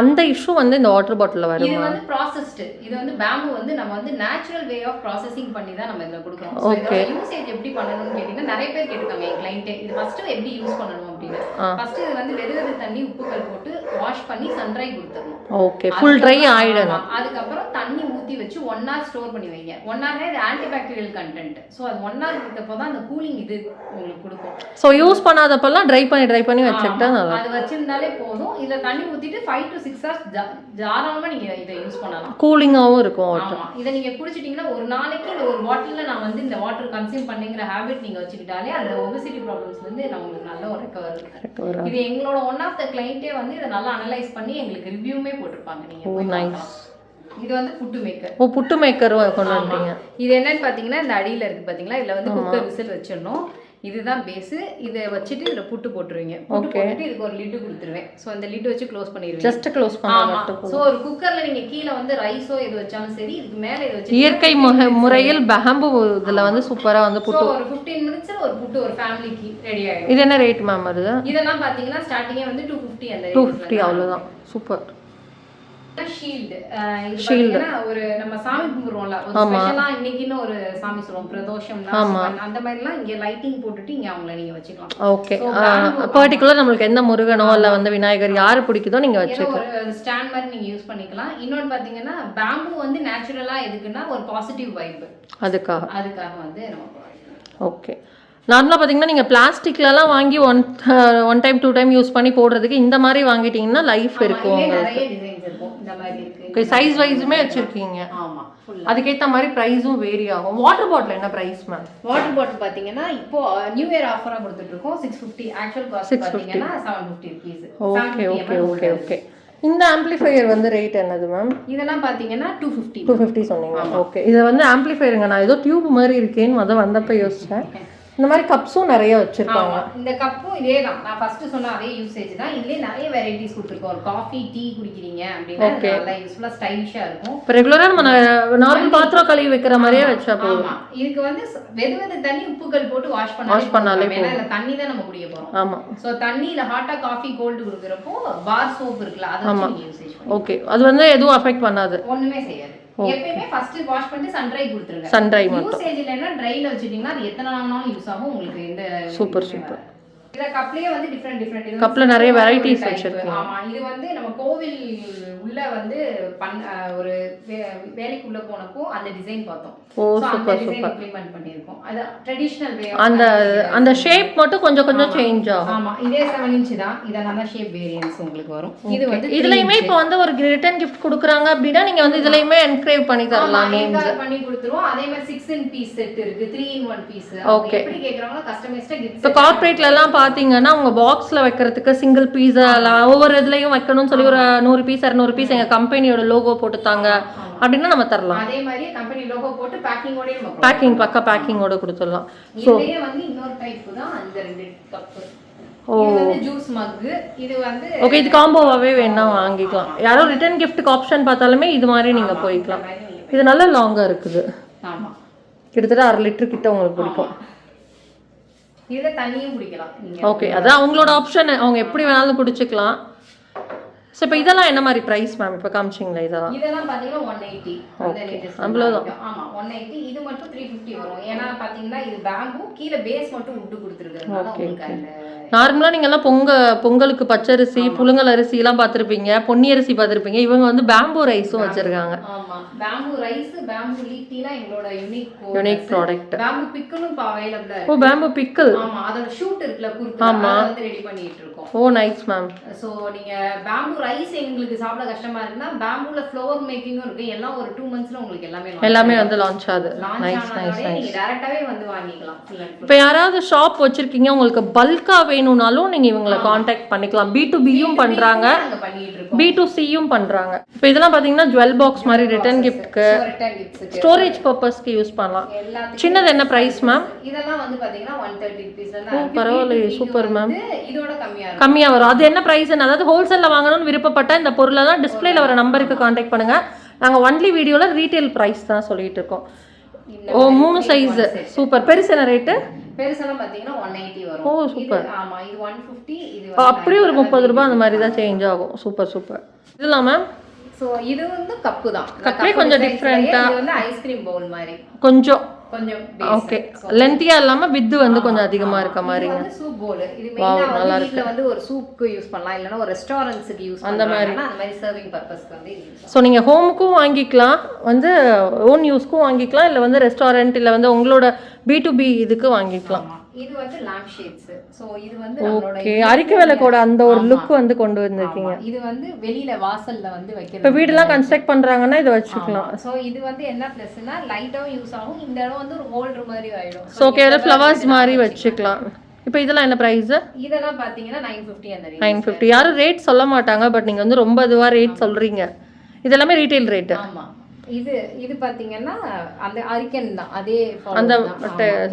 அந்த இஷ்யூ வந்து இந்த வாட்டர் பாட்டிலில் இது வருமா வந்து ப்ராசஸ்டு இது வந்து பேம்பு வந்து நம்ம வந்து நேச்சுரல் வே ஆஃப் ப்ராசஸிங் பண்ணி தான் நம்ம இதுல கொடுக்குறோம். Okay. யூசேஜ் எப்படி பண்ணணும்னு கேட்டீங்கன்னா நிறைய பேர் கேட்டிருக்காங்க என் கிளைண்ட்டே இது ஃபர்ஸ்ட் எப்படி யூஸ் பண்ணணும் அப்படின்னு. ஃபர்ஸ்ட் இது வந்து வெது தண்ணி உப்புக்கல் போட்டு வாஷ் பண்ணி சன்ட்ரை கொடுத்துடணும். ஓகே ஃபுல் ட்ரை ஆயிடணும். அதுக்கப்புறம் தண்ணி ஊத்தி வச்சு ஒன் ஹவர் ஸ்டோர் பண்ணி வைங்க. ஒன் ஹவர்ல இது ஆன்டிபாக்டீரியல் கண்டென்ட் ஸோ அது ஒன் ஹவர் இருக்கப்போ தான் அந்த கூலிங் இது உங்களுக்கு கொடுக்கும். ஸோ யூஸ் பண்ணாதப்பெல்லாம் ட்ரை பண்ணி ட்ரை பண்ணி வச்சுக்கிட்டா நல்லா அது வச்சிருந்தாலே போதும். இதுல தண்ணி ஊத்திட்டு ஃபைவ் டு சிக்ஸ் ஹவர்ஸ் தாராளமா நீங்க இதை யூஸ் பண்ணலாம். கூலிங்காகவும் இருக்கும் வாட்டர் ஆமா. இதை நீங்க குடிச்சிட்டீங்கன்னா ஒரு நாளைக்கு இந்த ஒரு பாட்டில்ல நான் வந்து இந்த வாட்டர் கன்சியூம் பண்ணிங்கிற ஹேபிட் நீங்க வச்சுக்கிட்டாலே அந்த ஒபிசிட்டி ப்ராப்ளம்ஸ்ல இருந்து நான் உங்களுக்கு நல்ல ஒரு ரெக்கவர் இது எங்களோட ஒன் ஆஃப் த கிளைண்டே வந்து இதை நல்லா அனலைஸ் பண்ணி எங்களுக்கு ரிவ்யூமே போட்டிருப்பாங்க. நீங்க ஓ போய் நைஸ். இது வந்து புட்டு மேக்கர் ஓ புட்டு மேக்கரும் கொண்டு வந்தீங்க இது என்னன்னு பாத்தீங்கன்னா இந்த அடியில இருக்கு பாத்தீங்களா இதுல வந்து குக்கர் விசில் வச்சிடணும். இதுதான் பேஸ் இதை வச்சுட்டு இதுல புட்டு போட்டுருவீங்க. புட்டு. போட்டுட்டு இதுக்கு ஒரு லிட்டு கொடுத்துருவேன். ஸோ அந்த லிட்டு வச்சு க்ளோஸ் பண்ணிடுவீங்க ஜஸ்ட் க்ளோஸ் பண்ணா ஆமா. மட்டும் போதும். ஸோ ஒரு குக்கர்ல நீங்க கீழே வந்து ரைஸோ எது வச்சாலும் சரி இதுக்கு மேல இது வச்சு இயற்கை முறையில் பேம்பு இதுல வந்து சூப்பரா வந்து புட்டு ஒரு ஃபிஃப்டீன் மினிட்ஸ்ல ஒரு புட்டு ஒரு ஃபேமிலிக்கு ரெடி ஆயிடும். இது என்ன ரேட் மேம் வருது இதெல்லாம் பாத்தீங்கன்னா ஸ்டார்டிங்கே வந்து டூ ஃபிஃப்டி அந்த டூ ஃபிஃப்டி அவ்வளோதான் சூப்பர் ஷீல்டு. பாத்தீங்கன்னா ஒரு நம்ம சாமி கும்பிடுவோம்ல ஒரு ஆமா. ஸ்பெஷலா இன்னைக்குன்னு ஒரு சாமி சொல்லுவோம் பிரதோஷம் ஆமா. அந்த மாதிரிலாம் இங்க லைட்டிங் போட்டுட்டு இங்க அவங்கள நீங்க வச்சுக்கலாம். ஓகே நம்மளுக்கு எந்த முருகனோ இல்ல வந்து விநாயகர் யாரு பிடிக்குதோ நீங்க வச்சுக்கலாம். ஒரு ஸ்டாண்ட் மாதிரி நீங்க யூஸ் பண்ணிக்கலாம். இன்னொன்னு பாத்தீங்கன்னா பேம்பு வந்து நேச்சுரலா எதுக்குன்னா ஒரு பாசிட்டிவ் வைப் அதுக்காக. அதுக்காக வந்து நம்ம. ஓகே நார்மலாக பார்த்தீங்கன்னா நீங்கள் பிளாஸ்டிக்லலாம் வாங்கி one one time two time use பண்ணி போடுறதுக்கு இந்த மாதிரி வாங்கிட்டீங்கன்னா லைஃப் இருக்கும். உங்களுக்கு சைஸ் வைஸுமே வச்சுருக்கீங்க. அதுக்கேற்ற மாதிரி ப்ரைஸும் வேரி ஆகும். வாட்டர் பாட்டில் என்ன ப்ரைஸ் மேம் வாட்டர் பாட்டில் பாத்தீங்கன்னா இப்போ நியூ இயர் ஆஃபரா கொடுத்துட்டு இருக்கோம் சிக்ஸ் ஃபிஃப்டி ஆக்சுவல் காஸ்ட் 650. பாத்தீங்கன்னா seven fifty rupees okay okay okay okay இந்த ஆம்ப்ளிஃபையர் வந்து ரேட் என்னது மேம் இதெல்லாம் பாத்தீங்கன்னா டூ ஃபிஃப்டி டூ ஃபிஃப்டி சொன்னீங்க. ஓகே இது வந்து ஆம்ப்ளிஃபையருங்க நான் ஏதோ டியூப் மாதிரி இருக்கேன்னு முத வந்தப்போ யோசிச்சேன். இந்த மாதிரி கப்ஸும் நிறைய வச்சுருக்காங்க இந்த கப்பும் இதே தான் நான் ஃபர்ஸ்ட் சொன்ன அதே யூசேஜ் தான். இதுலயே நிறைய வெரைட்டிஸ் கொடுத்துருக்கோம். ஒரு காஃபி டீ குடிக்கிறீங்க அப்படின்னா. நல்லா யூஸ்ஃபுல்லா ஸ்டைலிஷா இருக்கும். இப்போ ரெகுலராக நம்ம நார்மல் பாத்திரம் கழுவி வைக்கிற மாதிரியே வச்சா போதும். இதுக்கு வந்து வெது வெது தண்ணி உப்புகள் போட்டு வாஷ் பண்ணாலே Wash பண்ணாலே போதும். ஏன்னா இதுல தண்ணி தான் நம்ம குடிக்க போறோம். ஆமாம் சோ தண்ணியில ஹாட்டா காஃபி கோல்டு கொடுக்குறப்போ பார் சோப் இருக்குல்ல அதை யூசேஜ் பண்ணி ஓகே அது வந்து எதுவும் அஃபெக்ட் பண்ணாது. ஒண்ணுமே செய்யாது. எப்பயுமே ஃபர்ஸ்ட் வாஷ் பண்ணிட்டு சன்ட்ரை கொடுத்துருங்க. சன்ட்ரை மட்டும். யூசேஜ் இல்லைன்னா ட்ரைல வச்சிட்டீங்கன்னா அது எத்தனை நாளாலும் யூஸ் ஆகும். உங்களுக்கு எந்த Super, இதுவுமே இதுல கப்லயே வந்து டிஃப்ரெண்ட் டிஃப்ரெண்ட் Cupல நிறைய varieties வச்சிருக்கீங்க. ஆமா இது வந்து நம்ம கோவில் உள்ள வந்து பண் ஒரு வே- வேலைக்குள்ள போனப்போ அந்த டிசைன் பார்த்தோம். ஓ சூப்பர் சூப்பர் இம்ப்ளிமெண்ட் பண்ணியிருக்கோம். அது ட்ரெடிஷனல் வே அந்த அந்த ஷேப் மட்டும் கொஞ்சம் கொஞ்சம் சேஞ்ச் ஆகும். ஆமா இதே செவன் இன்ச் தான். இதெல்லாம் தான் ஷேப் வேரியன்ஸ் உங்களுக்கு வரும். இது வந்து இதுலயுமே இப்போ வந்து ஒரு ரிட்டர்ன் கிஃப்ட் கொடுக்குறாங்க அப்படின்னா நீங்க வந்து இதுலயுமே என்கிரேவ் பண்ணி தரலாம் நேம்ஸ் பண்ணி கொடுத்துருவோம். அதே மாதிரி சிக்ஸ் இன் பீஸ் செட் இருக்கு. Three in one piece Okay. எப்படி கேக்குறாங்களோ கஸ்டமைஸ்டா இப்போ கிஃப்ட் கார்ப்பரேட்ல எல்லாம் பாத்தீங்கன்னா உங்க பாக்ஸ்ல வைக்கிறதுக்கு சிங்கிள் பீஸ் ஒவ்வொரு இதுலயும் வைக்கணும்னு சொல்லி ஒரு நூறு பீஸ் இரநூறு பீஸ் எங்க கம்பெனியோட லோகோ போட்டுத்தாங்க. அப்படின்னா நம்ம தரலாம். அதே மாதிரி கம்பெனி லோகோ போட்டு provide பேக்கிங் பக்கா பேக்கிங்கோட கொடுத்துடலாம். இதுலயே வந்து இன்னொரு டைப் தான் இந்த ரெண்டு ஜூஸ் இது வந்து ஓகே இது காம்போவாவே வேணா வாங்கிக்கலாம். யாரோ ரிட்டர்ன் கிஃப்ட்டுக்கு ஆப்ஷன் பார்த்தாலுமே இது மாதிரி நீங்க போய்க்கலாம். இது நல்லா லாங்கா இருக்குது. ஆமா. கிட்டத்தட்ட அரை லிட்டர் கிட்ட உங்களுக்கு பிடிக்கும். இதுல தண்ணியும் குடிக்கலாம். ஓகே அதான் அவங்களோட ஆப்ஷன் அவங்க எப்படி வேணாலும் குடிச்சுக்கலாம். ஸோ இப்போ இதெல்லாம் என்ன மாதிரி ப்ரைஸ் மேம் இப்போ காமிச்சிங்களா இதெல்லாம்? இதெல்லாம் பாத்தீங்கன்னா ஒன் எயிட்டி அவ்வளவுதான். ஆமா ஒன் எயிட்டி இது மட்டும் த்ரீ ஃபிஃப்டி வரும். ஏன்னா பாத்தீங்கன்னா இது பேம்பு கீழே பேஸ் மட்டும் Okay, உங்களுக்கு அந்த நார்மலாக நீங்கள்லாம் பொங்க பொங்கலுக்கு பச்சரிசி புழுங்கல் அரிசிலாம் பார்த்துருப்பீங்க. பொன்னி அரிசி பார்த்துருப்பீங்க. இவங்க வந்து பேம்பு ரைஸும் வச்சுருக்காங்க. பேம்பு ரைஸ் பேம்பு டீலாம் எங்களோட யூனிக் யூனிக் ப்ராடக்ட் பேம்பு பிக்கலும் அவைலபிளா ஓ பேம்பு பிக்கிள் ஆமா அதோட ஷூட் இருக்குல்ல குறுக்கு ஆமா. ரெடி பண்ணிட்டு இருக்கோம். ஓ நைஸ் மேம் சோ நீங்க பேம்பு ரைஸ் எங்களுக்கு சாப்பிட கஷ்டமா இருக்குன்னா பேம்புல ஃப்ளவர் மேக்கிங்கும் இருக்கு. எல்லாம் ஒரு டூ மந்த்ஸ்ல உங்களுக்கு எல்லாமே எல்லாமே வந்து லான்ச் ஆகுது. நைஸ் நைஸ் நைஸ் டைரக்டாவே வந்து வாங்கிக்கலாம். இப்போ யாராவது ஷாப் வச்சிருக்கீங்க உங்களுக்கு பல்கா வேணும்னாலும் நீங்க இவங்களை காண்டாக்ட் பண்ணிக்கலாம். பி டு பியும் பண்றாங்க. பி டு சியும் பண்றாங்க. இப்போ இதெல்லாம் பாத்தீங்கன்னா ஜுவல் பாக்ஸ் மாதிரி ரிட்டர்ன் கிஃப்ட்க்கு ஸ்டோரேஜ் பர்பஸ்க்கு யூஸ் பண்ணலாம். சின்னது என்ன பிரைஸ் மேம் இதெல்லாம் வந்து பாத்தீங்கன்னா ஒன் தேர்ட்டி ருபீஸ்ல ஓ, இருந்து super, ma'am. வந்து இதோட கம்மியா வரும். அது என்ன பிரைஸ் அதாவது ஹோல்சேல்ல வாங்கணும்னு விருப்பப்பட்ட இந்த பொருளை தான் டிஸ்பிளேல வர நம்பருக்கு காண்டாக்ட் பண்ணுங்க. நாங்க ஒன்லி வீடியோல ரீட்டைல் பிரைஸ் தான் சொல்லிட்டு இருக்கோம். ஓ மூணு சைஸ் சூப்பர். பெருசு என்ன ரேட்டு பெருசெல்லாம் பாத்தீங்கன்னா ஒன் எயிட்டி வரும். ஓ, இது ஆமா இது ஒன் ஃபிஃப்டி இது அப்படியே ஒரு முப்பது ரூபாய் அந்த மாதிரி தான் சேஞ்ச் ஆகும். Super super. இதெல்லாம் மேம் சோ இது வந்து கப்பு தான். கப்லே கொஞ்சம் ஆ. இது வந்து ஐஸ்கிரீம் பவுல் மாதிரி. கொஞ்சம் கொஞ்சம் ஓகே லென்த்தியா இல்லாம வித்து வந்து கொஞ்சம் அதிகமா இருக்க மாதிரிங்க சூப் போல் இது நல்லா வீட்ல வந்து ஒரு சூப்புக்கு யூஸ் பண்ணலாம். இல்லனா ஒரு ரெஸ்டாரண்ட்ஸ்க்கு யூஸ் அந்த மாதிரி. அந்த மாதிரி சர்விங் பர்பஸ்க்கு வந்து ஸோ நீங்கள் ஹோமுக்கும் வாங்கிக்கலாம். வந்து ஓன் யூஸ்க்கும் வாங்கிக்கலாம். இல்லை வந்து ரெஸ்டாரண்ட் இல்லை வந்து உங்களோட பி டு பி இதுக்கு வாங்கிக்கலாம். இது வந்து lamp shades. சோ இது வந்து ஓகே அரிக்க விளக்கோட அந்த ஒரு. லுக் வந்து கொண்டு வந்திருக்கீங்க. இது வந்து வெளியில வாசல்ல வந்து வைக்கிறது இப்போ வீடெல்லாம் கன்ஸ்ட்ரக்ட் பண்றாங்கன்னா இதை வச்சுக்கலாம். சோ இது வந்து என்ன பிளஸ்னா லைட்டாவும் யூஸ் ஆகும். இந்த இடம் வந்து ஒரு ஹோல்டர் மாதிரி ஆயிடும். ஸோ ஓகே ஃப்ளவர்ஸ் மாதிரி வச்சுக்கலாம். இப்போ இதெல்லாம் என்ன ப்ரைஸு இதெல்லாம் பாத்தீங்கன்னா நைன் ஃபிஃப்டி அந்த range. நைன் ஃபிஃப்டி யாரும் ரேட் சொல்ல மாட்டாங்க பட் நீங்கள் வந்து ரொம்ப இதுவாக ரேட் சொல்கிறீங்க இதெல்லாமே ரீட்டைல் ரேட்டு ஆமா. இது இது பாத்தீங்கன்னா அந்த அரிக்கன் தான். அதே அந்த.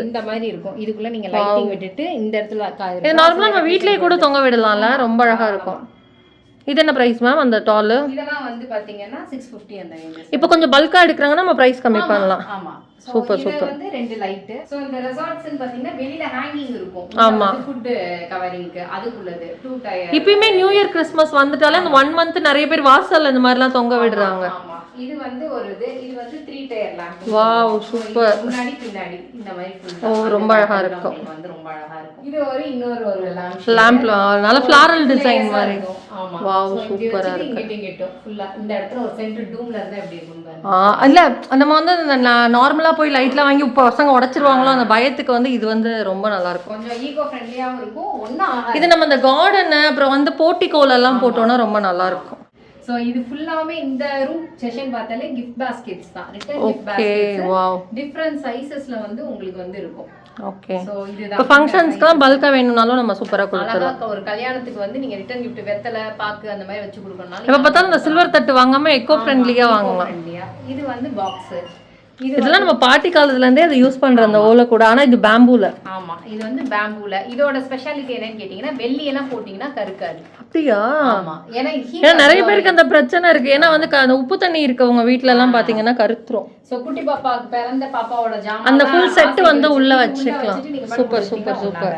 இந்த மாதிரி இருக்கும். இதுக்குள்ள நீங்க லைட்டிங் விட்டுட்டு இந்த இடத்துல நார்மலாக நம்ம வீட்லயே கூட தொங்க விடலாம்ல? ரொம்ப அழகாக இருக்கும். இது என்ன ப்ரைஸ் மேம் அந்த டாலு இதெல்லாம் வந்து பாத்தீங்கன்னா சிக்ஸ் ஃபிஃப்டி அந்த range. இப்போ கொஞ்சம் பல்காக எடுக்கிறாங்கன்னா நம்ம ப்ரைஸ் கம்மி பண்ணலாம். ஆமா. சூப்பர். சூப்பர் வந்து ரெண்டு லைட் சோ இந்த ரெசார்ட்ஸ் பாத்தீங்கன்னா வெளியில ஹேங்கிங் இருக்கும் ஆமா. ஃபுட் கவரிங்க்கு அதுக்குள்ளது டூ டயர் இப்பயுமே நியூ இயர் கிறிஸ்மஸ் வந்துட்டாலே அந்த ஒன் மந்த் நிறைய பேர் வாசல்ல இந்த மாதிரிலாம் தொங்க விடுறாங்க இது வந்து ஒரு இது இது வந்து three tier lamp Wow, super. முன்னாடி பின்னாடி இந்த மாதிரி ஓ. ரொம்ப அழகா இருக்கும். வந்து ரொம்ப அழகா இருக்கும் இது ஒரு இன்னொரு ஒரு லேம்ப் லேம்ப்ல நல்ல ஃபிளாரல் டிசைன் மாதிரி ஆமா இங்கிட்டும் full ஆ. இந்த இடத்துல ஒரு சென்டர் டூம்ல இருந்தா எப்படி இருக்கும் ஆ இல்ல நம்ம வந்து நார்மலா போய் லைட்லாம் வாங்கி இப்போ பசங்க உடைச்சிருவாங்களோ அந்த பயத்துக்கு வந்து இது வந்து ரொம்ப நல்லா இருக்கும் கொஞ்சம் ஈகோ ஃப்ரெண்ட்லியாவும் இருக்கும். ஆகாது. இது நம்ம இந்த கார்டன் அப்புறம் வந்து போர்ட்டிகோல எல்லாம் போட்டோம்னா ரொம்ப நல்லா இருக்கும் சோ இது ஃபுல்லாவே இந்த ரூம் செஷன் பார்த்தாலே கிஃப்ட் பாஸ்கெட்ஸ் தான். Return gift okay baskets different சைஸஸ்ல வந்து உங்களுக்கு வந்து இருக்கும். ஓகே இப்போ ஃபங்க்ஷன்ஸ்க்குலாம் பல்கா வேணும்னாலும் நம்ம சூப்பரா கொடுத்துருவோம் ஒரு கல்யாணத்துக்கு வந்து நீங்க ரிட்டர்ன் கிஃப்ட் வெத்தலை பாக்கு அந்த மாதிரி வச்சு கொடுக்கறனால இப்போ பார்த்தாலும் இந்த சில்வர் தட்டு வாங்காம எக்கோ ஃப்ரெண்ட்லியா வாங்கலாம். இது வந்து பாக்ஸ் இதெல்லாம் நம்ம பாட்டி காலத்துல இருந்தே அதை யூஸ் பண்ற அந்த ஓலை கூட. ஆனா இது பேம்பூல ஆமா இது வந்து பேம்பூல இதோட ஸ்பெஷாலிட்டி என்னன்னு கேட்டீங்கன்னா வெள்ளி எல்லாம் போட்டீங்கன்னா கருக்காது. அப்படியா? ஆமா ஏன்னா ஏன்னா நிறைய பேருக்கு அந்த பிரச்சனை இருக்கு. ஏன்னா வந்து அந்த உப்பு தண்ணி இருக்கவங்க வீட்ல எல்லாம் பாத்தீங்கன்னா கருத்துரும். சோ குட்டி பாப்பாக்கு பிறந்த பாப்பாவோட ஜாமான் அந்த full set வந்து உள்ள வச்சுக்கலாம். Super, super, super.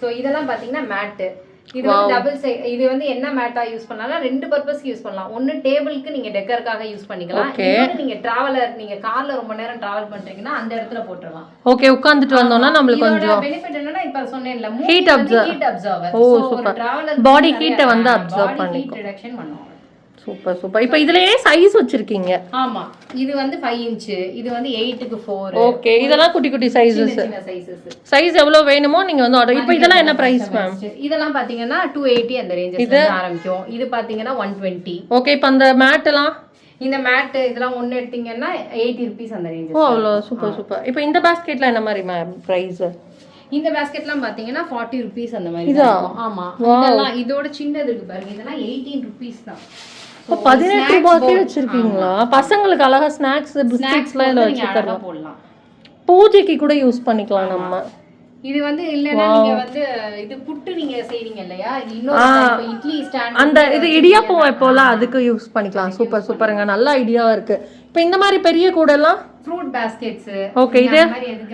சோ இதெல்லாம் பாத்தீங்கன்னா மேட் இது வந்து டபுள் சைட் இது வந்து என்ன மேட்டா யூஸ் பண்ணலாம் ரெண்டு பர்பஸ்க்கு யூஸ் பண்ணலாம். ஒன்னு டேபிளுக்கு நீங்க டெக்கருக்காக யூஸ் பண்ணிக்கலாம். நீங்க டிராவலர் நீங்க கார்ல ரொம்ப நேரம் டிராவல் பண்றீங்கன்னா அந்த இடத்துல போட்டுறலாம் ஓகே உட்காந்துட்டு வந்தோம்னா நம்மளுக்கு கொஞ்சம் பெனிஃபிட் என்னன்னா இப்ப சொன்னேன்ல Heat absorb- ஹீட் அப்சர்வர் ஓ, super. Body heat அ வந்து ஹீட் பண்ணிக்கும். ரிடக்ஷன் பண்ணும் சூப்பர் சூப்பர் இப்போ இதுலயே சைஸ் வச்சிருக்கீங்க. ஆமா. இது வந்து ஃபைவ் இன்ச் இது வந்து எயிட்டுக்கு ஃபோர் ஓகே இதெல்லாம் குட்டி குட்டி சைஸஸ் சைஸ் எவ்வளவு வேணுமோ நீங்க வந்து ஆர்டர் இப்போ இதெல்லாம் என்ன பிரைஸ் மேம் இதெல்லாம் பாத்தீங்கன்னா டூ எயிட்டி அந்த ரேஞ்சஸ் ஆரம்பிக்கும். இது பாத்தீங்கன்னா ஒன் டுவெண்ட்டி ஓகே இப்போ அந்த மேட் எல்லாம்? இந்த மேட் இதெல்லாம் ஒன்னு எடுத்தீங்கன்னா எயிட்டி ருபீஸ் அந்த ஓ ரேஞ்சஸ் அவ்வளோ சூப்பர் சூப்பர் இப்போ இந்த பாஸ்கெட்ல என்ன மாதிரி மேம் ப்ரைஸ் இந்த பேஸ்கெட்லாம் பாத்தீங்கன்னா ஃபார்ட்டி ருபீஸ் அந்த மாதிரி இதா? ஆமா. இதெல்லாம் இதோட சின்னது இருக்கு பாருங்க. இதெல்லாம் எயிட்டீன் ருபீஸ் தான். பதினெட்டு ரூபாய்க்கே. வச்சிருக்கீங்களா? பசங்களுக்கு அழகா ஸ்நாக்ஸ் பிஸ்கெட்ஸ்லாம் இதில் வச்சு போடலாம். பூஜைக்கு கூட யூஸ் பண்ணிக்கலாம் நம்ம. இது வந்து இல்லைன்னா நீங்க வந்து இது புட்டு நீங்க செய்றீங்க இல்லையா? இன்னொரு இட்லி ஸ்டாண்ட் அந்த இது இடியாப்பம் வைப்போல அதுக்கு யூஸ் பண்ணிக்கலாம். சூப்பர் சூப்பருங்க நல்ல ஐடியாவா இருக்கு. இப்போ இந்த மாதிரி பெரிய கூடெல்லாம் ஃப்ரூட் பாஸ்கெட்ஸ் Okay, இது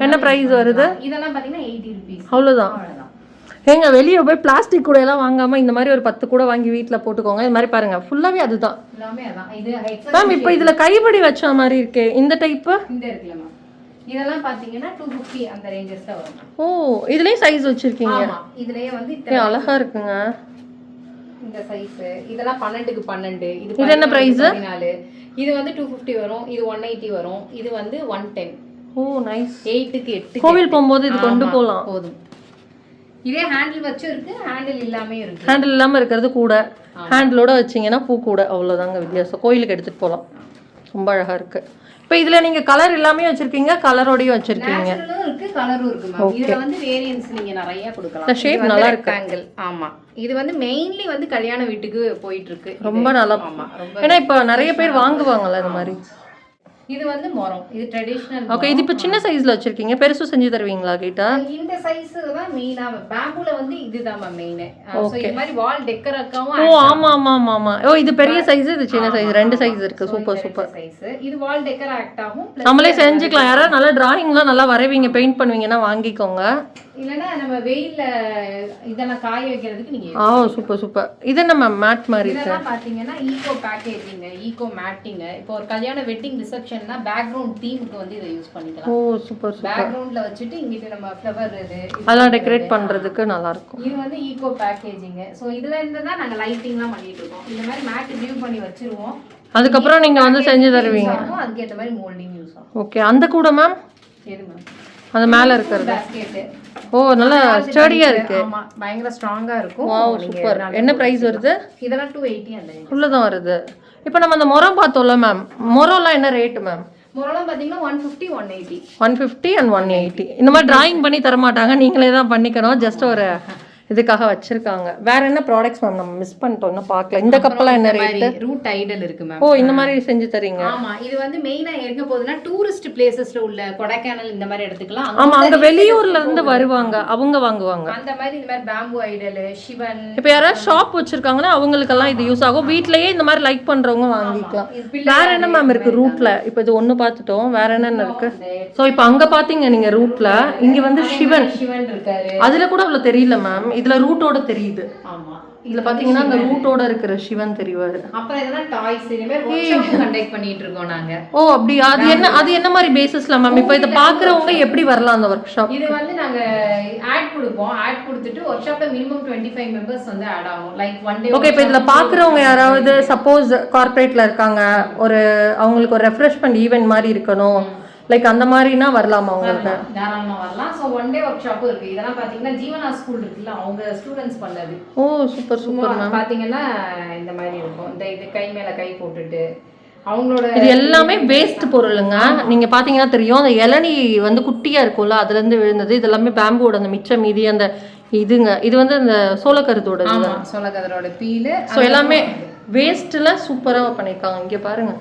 என்ன price வருது? இதெல்லாம் பாத்தீங்கன்னா எயிட்டி ருபீஸ் அவ்வளோதான் அவ்வளவுதான். ஏங்க வெளியே போய் பிளாஸ்டிக் கூட எல்லாம் வாங்காம இந்த மாதிரி ஒரு பத்து கூட வாங்கி வீட்ல போட்டுக்கோங்க. இது மாதிரி பாருங்க ஃபுல்லாவே அதுதான். மேம் இப்போ இதுல கைப்படி வச்ச மாதிரி இருக்கே. இந்த இந்த மேம் இதெல்லாம் பாத்தீங்கன்னா டூ ஃபிஃப்டி அந்த ரேஞ்சஸ் தான் வரும். ஓ சைஸ் வச்சிருக்கீங்க. இதுலயே வந்து அழகா இருக்குங்க. இந்த சைஸ் இதெல்லாம் பன்னெண்டுக்கு பன்னெண்டு. இது என்ன? பதினாலு. இது வந்து டூ ஃபிஃப்டி வரும். இது ஒன் எயிட்டி வரும். இது வந்து ஒன் டென் ஓ நைஸ் எயிட்டுக்கு எட்டு கோவில் போகும்போது இது கொண்டு போகலாம். போதும். இதே ஹேண்டில் வச்சும் இருக்கு ஹேண்டில் இல்லாமே இருக்கு. ஹேண்டில் இல்லாம இருக்கிறது கூட. ஹேண்டிலோட வச்சீங்கன்னா பூ கூட அவ்வளவுதாங்க வித்தியாசம். கோயிலுக்கு எடுத்துட்டு போகலாம் ரொம்ப அழகா இருக்கு. இப்போ இதுல நீங்க கலர் எல்லாமே வச்சிருக்கீங்க கலரோடயும் வச்சிருக்கீங்க. இருக்கு கலரும் இருக்கு மேம் இதுல வந்து வேரியன்ஸ் நீங்க நிறைய கொடுக்கலாம். Shape நல்லா இருக்கு. ரெக்டாங்கிள் ஆமா. இது வந்து மெயின்லி வந்து கல்யாண வீட்டுக்கு போயிட்டு இருக்கு. ரொம்ப நல்லா ஏன்னா இப்போ நிறைய பேர் வாங்குவாங்கல்ல இந்த மாதிரி. இது வந்து மரம். இது ட்ரெடிஷனல் ஓகே இது இப்போ சின்ன சைஸ்ல வச்சிருக்கீங்க. பெருசும் செஞ்சு தருவீங்களா கேட்டா? இந்த சைஸ் தான் மெயினா பேம்புல வந்து இதுதான் மெயின் சோ இது மாதிரி வால் டெக்கரக்காவும் ஓ ஆமா ஆமா ஆமா ஆமா. ஓ இது பெரிய சைஸ் இது சின்ன சைஸ் ரெண்டு சைஸ் இருக்கு. Super super. சைஸ் இது வால் டெக்கர் ஆக்ட் ஆகும் நம்மளே செஞ்சுக்கலாம். யாராவது நல்லா டிராயிங்லாம் நல்லா வரைவீங்க பெயிண்ட் பண்ணுவீங்கன்னா வாங்கிக்கோங்க. இல்லைன்னா நம்ம வெயில்ல இதெல்லாம் காய வைக்கிறதுக்கு நீங்க ஆ சூப்பர் சூப்பர் இது என்ன மேம் மேட் மாதிரி இருக்கு. இதெல்லாம் பாத்தீங்கன்னா ஈகோ பேக்கேஜிங் ஈகோ மேட்டிங் இப்போ ஒரு கல்யாண வெட்டிங் ரிசப்ஷன்னா பேக்ரவுண்ட் தீமுக்கு வந்து இதை யூஸ் பண்ணிக்கலாம். ஓ சூப்பர் சூப்பர் பேக்ரவுண்ட்ல வச்சுட்டு இங்கிட்டு நம்ம ஃப்ளவர் இது அதெல்லாம் டெக்கரேட் பண்றதுக்கு நல்லா இருக்கும் இது வந்து ஈகோ பேக்கேஜிங் ஸோ இதுல இருந்து தான் நாங்க லைட்டிங்லாம் பண்ணிட்டு இருக்கோம். இந்த மாதிரி மேட் வியூ பண்ணி வச்சிருவோம். அதுக்கப்புறம் நீங்க வந்து செஞ்சு தருவீங்க. அதுக்கேற்ற மாதிரி மோல்டிங் யூஸ் ஆகும். ஓகே அந்த கூட மேம் எது மேம் அது மேல இருக்கிறது. ஓ நல்லா ஸ்டடியா இருக்கு. ஆமா பயங்கர ஸ்ட்ராங்கா இருக்கும். வாவ் சூப்பர் என்ன பிரைஸ் வருது? இதெல்லாம் டூ எயிட்டி அந்த உள்ளதான் வருது. இப்போ நம்ம அந்த மொரம் பார்த்தோம்ல மேம் மொரம்லாம் என்ன ரேட் மேம் முரளம் பாத்தீங்கன்னா one fifty one eighty one fifty and one eighty இந்த மாதிரி டிராயிங் பண்ணி தர மாட்டாங்க நீங்களே தான் பண்ணிக்கணும். ஜஸ்ட் ஒரு இதுக்காக வச்சிருக்காங்க. வேற என்ன ப்ராடக்ட்ஸ் மேம் நம்ம மிஸ் பண்ணிட்டோம்? இன்னும் பார்க்கல. இந்த கப்பெல்லாம் என்ன ரேட் ரூட் ஐடல் இருக்கு மேம் ஓ இந்த மாதிரி செஞ்சு தரீங்க. ஆமா இது வந்து மெயினா எங்க போகுதுன்னா டூரிஸ்ட் பிளேசஸ்ல உள்ள கொடைக்கானல் இந்த மாதிரி இடத்துக்குலாம் அங்க ஆமா அங்க வெளியூர்ல இருந்து வருவாங்க. அவங்க வாங்குவாங்க. அந்த மாதிரி இந்த மாதிரி பேம்பு ஐடல் சிவன் இப்போ யாராவது ஷாப் வச்சிருக்காங்கன்னா அவங்களுக்கெல்லாம் இது யூஸ் ஆகும். வீட்லயே இந்த மாதிரி லைக் பண்றவங்க வாங்கிக்கலாம். வேற என்ன மேம் இருக்கு ரூட்ல இப்போ இது ஒண்ணு பார்த்துட்டோம். வேற என்னென்ன இருக்கு? ஸோ இப்போ அங்க பாத்தீங்க நீங்க ரூட்ல இங்க வந்து சிவன் சிவன் இருக்காரு. அதுல கூட அவ்வளவு தெரியல மேம் இதுல ரூட்டோட தெரியுது. ஆமா. இதுல பாத்தீங்கன்னா அந்த ரூட்டோட இருக்கிற சிவன் தெரிவாரு. அப்புறம் இதெல்லாம் டாய்ஸ் கண்டக்ட் பண்ணிட்டு இருக்கோம் நாங்க. ஓ அப்படியா அது என்ன அது என்ன மாதிரி பேசிஸ்ல மேம் இப்போ இதை பாக்குறவங்க எப்படி வரலாம் அந்த ஒர்க் ஷாப் இது வந்து நாங்க ஆட் கொடுப்போம். ஆட் கொடுத்துட்டு ஒர்க் ஷாப்ல மினிமம் டுவெண்ட்டி ஃபைவ் மெம்பர்ஸ் வந்து ஆட் ஆகும். லைக் ஒன் டே ஓகே இப்போ இதுல பாக்குறவங்க யாராவது சப்போஸ் கார்ப்பரேட்ல இருக்காங்க. ஒரு அவங்களுக்கு ஒரு ரெஃப்ரெஷ்மெண்ட் ஈவென்ட் மாதிரி இருக்கணும். லைக் அந்த மாதிரினா வரலாமா அவங்களுக்கு தாராளமா வரலாம். ஸோ ஒன் டே ஒர்க் ஷாப்பும் இருக்கு. இதெல்லாம் பாத்தீங்கன்னா ஜீவனா ஸ்கூல் இருக்குல்ல அவங்க ஸ்டூடெண்ட்ஸ் பண்ணது. ஓ சூப்பர் சூப்பர் மேம் பாத்தீங்கன்னா இந்த மாதிரி இருக்கும். இந்த இது கை மேல கை போட்டுட்டு அவங்களோட இது எல்லாமே வேஸ்ட் பொருளுங்க. நீங்க பாத்தீங்கன்னா தெரியும் அந்த இளநீ வந்து குட்டியா இருக்கும்ல அதுல இருந்து விழுந்தது. இது எல்லாமே பேம்போட அந்த மிச்சம் மீதி அந்த இதுங்க. இது வந்து அந்த சோளக்கருத்தோட ஆமா சோளக்கதிரோட பீலு ஸோ எல்லாமே வேஸ்ட்ல சூப்பரா பண்ணியிருக்காங்க இங்க பாருங்க.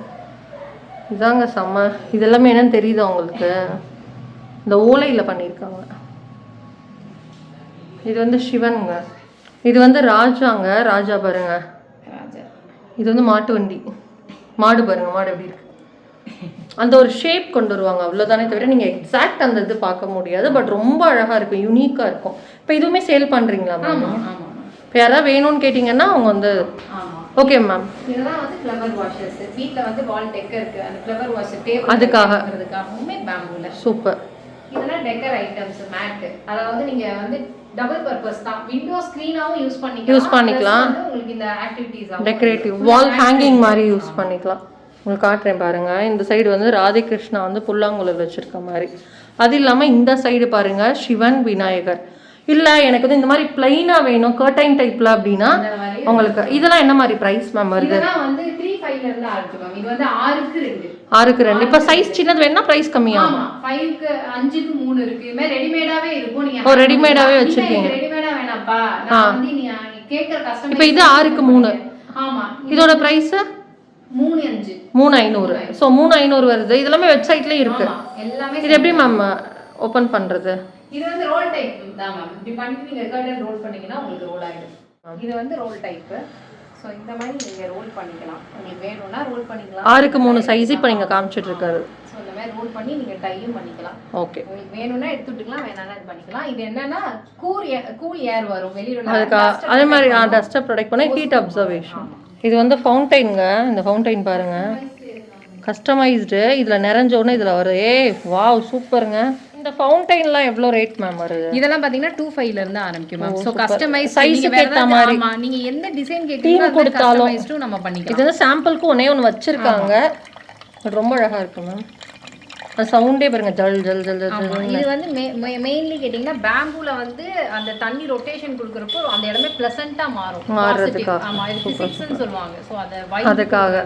இதாங்க செம்ம. இது எல்லாமே என்னன்னு தெரியுது உங்களுக்கு? இந்த ஓலையில பண்ணியிருக்காங்க. இது வந்து சிவனுங்க. இது வந்து ராஜாங்க. ராஜா பாருங்க. இது வந்து மாட்டு வண்டி. மாடு பாருங்க மாடு எப்படி இருக்கு. அந்த ஒரு ஷேப் கொண்டு வருவாங்க. அவ்வளவுதானே தவிர நீங்க எக்ஸாக்ட் அந்த இது பார்க்க முடியாது. பட் ரொம்ப அழகா இருக்கும். யூனிக்கா இருக்கும். இப்போ இதுவுமே சேல் பண்றீங்களா மேம் இப்போ யாராவது வேணும்னு கேட்டிங்கன்னா அவங்க வந்து ஓகே மேம் இதெல்லாம் வந்து ஃப்ளவர் வாஷர்ஸ் வீட்ல வந்து வால் டெக்கருக்கு அந்த ஃப்ளவர் வாஷர் டேபிள் அதுக்காக. அதுக்காகவுமே பேம்பூல சூப்பர் இதெல்லாம் டெக்கர் ஐட்டம்ஸ் மேட் அதாவது நீங்க வந்து டபுள் பர்பஸ் தான். விண்டோ ஸ்கிரீனாவும் யூஸ் பண்ணிக்கலாம். Use பண்ணிக்கலாம். உங்களுக்கு இந்த ஆக்டிவிட்டீஸ் டெக்கரேட்டிவ் வால் ஹேங்கிங் மாதிரி யூஸ் பண்ணிக்கலாம். உங்களுக்கு காட்டுறேன் பாருங்க. இந்த சைடு வந்து ராதிகிருஷ்ணா வந்து புல்லாங்குழல் வச்சிருக்க மாதிரி. அது இல்லாம இந்த சைடு பாருங்க சிவன் விநாயகர். இல்ல எனக்கு வந்து இந்த மாதிரி பிளைனா வேணும் கர்டைன் டைப்ல அப்படின்னா உங்களுக்கு இதெல்லாம் என்ன மாதிரி பிரைஸ் மேம் வருது? இதெல்லாம் வந்து த்ரீ ஃபைவ்ல இருந்து மேம் இது வந்து ஆறுக்கு ரெண்டு. ஆறுக்கு ரெண்டு. இப்போ சைஸ் சின்னது வேணும்னா பிரைஸ் கம்மியா? ஆமா ஃபைவ்க்கு அஞ்சுக்கு மூணு இருக்கு. இது மாதிரி ரெடிமேடாவே இருக்கும். நீங்க ஓ, ready-made-ஆவே வச்சிருக்கீங்க. ரெடிமேடா வேணாம்ப்பா. நான் வந்து நீ கேக்குற கஸ்டமர் இப்போ இது ஆறுக்கு மூணு. ஆமா இதோட பிரைஸ் மூணு அஞ்சு. மூணு ஐநூறு. ஸோ மூணு ஐநூறு வருது. இது எல்லாமே வெப்சைட்லேயும் இருக்கு. எல்லாமே இது எப்படி மேம் ஓப்பன் பண்றது? இது வந்து ரோல் டைப் தான் மேம் இப்படி பண்ணிட்டு நீங்க கர்டன் ரோல் பண்ணீங்கன்னா உங்களுக்கு ரோல் ஆயிடும். இது வந்து ரோல் டைப் ஸோ இந்த மாதிரி நீங்க ரோல் பண்ணிக்கலாம். உங்களுக்கு வேணும்னா ரோல் பண்ணிக்கலாம். ஆறுக்கு மூணு சைஸ் இப்போ நீங்கள் காமிச்சிட்டு இருக்காரு. ஸோ இந்த மாதிரி ரோல் பண்ணி நீங்க டையும் பண்ணிக்கலாம். ஓகே. உங்களுக்கு வேணும்னா எடுத்துட்டுக்கலாம் வேணாம்னா இது பண்ணிக்கலாம். இது என்னன்னா கூல் கூல் ஏர் வரும். வெளியில அதுக்கு அதே மாதிரி டஸ்ட்டை ப்ரொடெக்ட் பண்ண ஹீட் அப்சர்வேஷன் இது வந்து ஃபவுண்டைனுங்க இந்த ஃபவுண்டைன் பாருங்க. கஸ்டமைஸ்டு இதில் நிறைஞ்ச உடனே இதில் வருது ஏய் வாவ் சூப்பருங்க இந்த ஃபவுண்டைன்லாம் எவ்வளோ ரேட் மேம் வருது? இதெல்லாம் பாத்தீங்கன்னா டூ ஃபைவ்ல இருந்து ஆரம்பிக்கும் மேம் ஸோ கஸ்டமைஸ் Size க்கு ஏத்த மாதிரி. நீங்க எந்த டிசைன் Theme கொடுத்தாலும். நம்ம பண்ணிக்கலாம். இது வந்து சாம்பிளுக்கு ஒன்னே ஒன்று வச்சிருக்காங்க. ரொம்ப அழகா இருக்கு மேம் சவுண்டே பாருங்க. ஜல் ஜல் ஜல் ஜல் இது வந்து மெயின்லி கேட்டிங்கன்னா பேம்பூல வந்து அந்த தண்ணி ரொட்டேஷன் கொடுக்குறப்போ அந்த இடமே ப்ளசண்டா மாறும். மாறுறதுக்காக. ஆமா இது பிசிக்ஸ்னு சொல்லுவாங்க. ஸோ அதை வைப் அதுக்காக.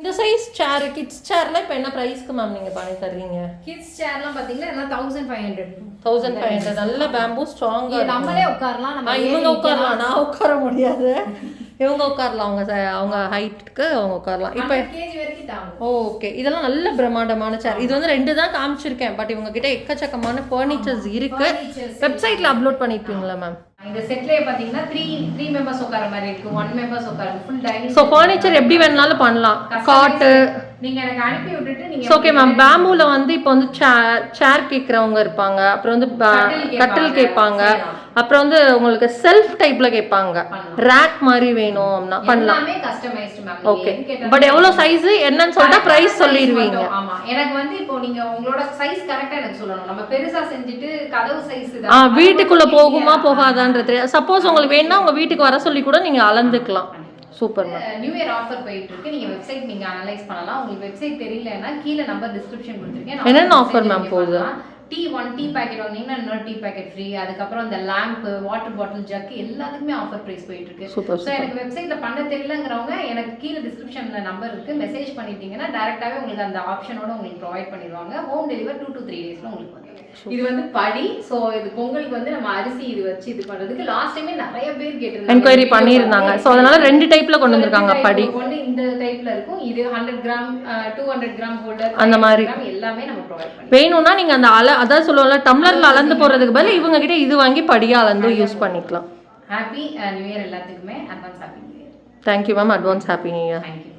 இந்த சைஸ் சேர் கிட்ஸ் சேர்லாம் இப்போ என்ன ப்ரைஸ்க்கு மேம் நீங்கள் பண்ணி தர்றீங்க? கிட்ஸ் சேர்லாம் பாத்தீங்கன்னா five hundred thousand five hundred நல்ல பேம்பூ ஸ்ட்ராங்காக நம்மளே உட்காரலாம். நம்ம இவங்க உட்காரலாம். நான் உட்கார முடியாது. (laughs) இவங்க உட்காரலாம் அவங்க அவங்க ஹைட்டுக்கு அவங்க உட்காரலாம். இப்போ ஓகே இதெல்லாம் நல்ல பிரம்மாண்டமான சேர் இது வந்து ரெண்டு தான் காமிச்சிருக்கேன். பட் இவங்க கிட்ட எக்கச்சக்கமான ஃபர்னிச்சர்ஸ் இருக்கு. வெப்சைட்ல அப்லோட் பண்ணிருப்பீங்களா மேம் இந்த செட்லயே பாத்தீங்கன்னா த்ரீ த்ரீ மெம்பர்ஸ் உட்கார மாதிரி இருக்கு. ஒன் மெம்பர்ஸ் உட்கார ஃபுல் டைனிங் ஸோ ஃபர்னிச்சர் எப்படி வேணாலும் பண்ணலாம். காட்டு நீங்க எனக்கு அனுப்பி விட்டுட்டு நீங்க ஓகே மேம் பேம்பூல வந்து இப்போ வந்து சேர் கேட்குறவங்க இருப்பாங்க. அப்புறம் வந்து கட்டில் கேட்பாங்க. அப்புறம் வந்து உங்களுக்கு செல்ஃப் டைப்ல கேட்பாங்க. பண்ணலாம். ரேக் மாதிரி பண்ணலாம். எல்லாமே கஸ்டமைஸ்டு மேம் ஓகே பட் எவ்வளோ சைஸ் என்னன்னு சொல்லிட்டா ப்ரைஸ் சொல்லிடுவீங்க. எனக்கு வந்து இப்போ நீங்க உங்களோட சைஸ் கரெக்டா எனக்கு சொல்லணும். நம்ம பெருசா செஞ்சுட்டு கதவு சைஸ் ஆ வீட்டுக்குள்ள போகுமா போகாதான்றது. சப்போஸ் உங்களுக்கு வேணும்னா உங்க வீட்டுக்கு வர சொல்லி கூட நீங்க அளந்துக்கலாம். Super ma'am. New year offer போயிட்டு இருக்கு நீங்க வெப்சைட் நீங்க அனலைஸ் பண்ணலாம். உங்களுக்கு வெப்சைட் தெரியலன்னா கீழே நம்பர் டிஸ்கிரிப்ஷன் கொடுத்துருக்கேன். என்னென்ன offer ma'am போகுது? டீ ஒன் டீ பேக்கெட் வாங்கினீங்கன்னா இன்னொரு டீ பேக்கெட் ஃப்ரீ அதுக்கப்புறம் இந்த லேம்ப் வாட்டர் பாட்டில் ஜக் எல்லாத்துக்குமே ஆஃபர் பிரைஸ் போயிட்டு இருக்கு சூப்பர் ஸோ எனக்கு வெப்சைட்ல பண்ண தெரியலங்கிறவங்க எனக்கு கீழே டிஸ்கிரிப்ஷன்ல நம்பர் இருக்கு. மெசேஜ் பண்ணிட்டீங்கன்னா டேரெக்டாவே உங்களுக்கு அந்த ஆப்ஷனோட உங்களுக்கு ப்ரொவைட் பண்ணிடுவாங்க. Home delivery two to three டேஸ்ல உங்களுக்கு இது வந்து படி ஸோ இது பொங்கலுக்கு வந்து நம்ம அரிசி இது வச்சு இது பண்றதுக்கு லாஸ்ட் டைமே நிறைய பேர் கேட்டிருந்தாங்க. என்கொயரி பண்ணியிருந்தாங்க. ஸோ அதனால ரெண்டு டைப்ல கொண்டு வந்திருக்காங்க படி. ஒண்ணு இந்த டைப்ல இருக்கும். இது hundred gram two hundred gram holder அந்த மாதிரி. எல்லாமே நம்ம ப்ரொவைட் பண்ணி வேணும்னா நீங்க அந்த அள அதான் சொல்லுவோம்ல டம்ளர்ல அளந்து போடுறதுக்கு பதில் இவங்க கிட்ட இது வாங்கி படியா அளந்து யூஸ் பண்ணிக்கலாம். ஹாப்பி நியூ இயர் எல்லாத்துக்குமே advance happy new year thank you ma'am advance happy new year thank you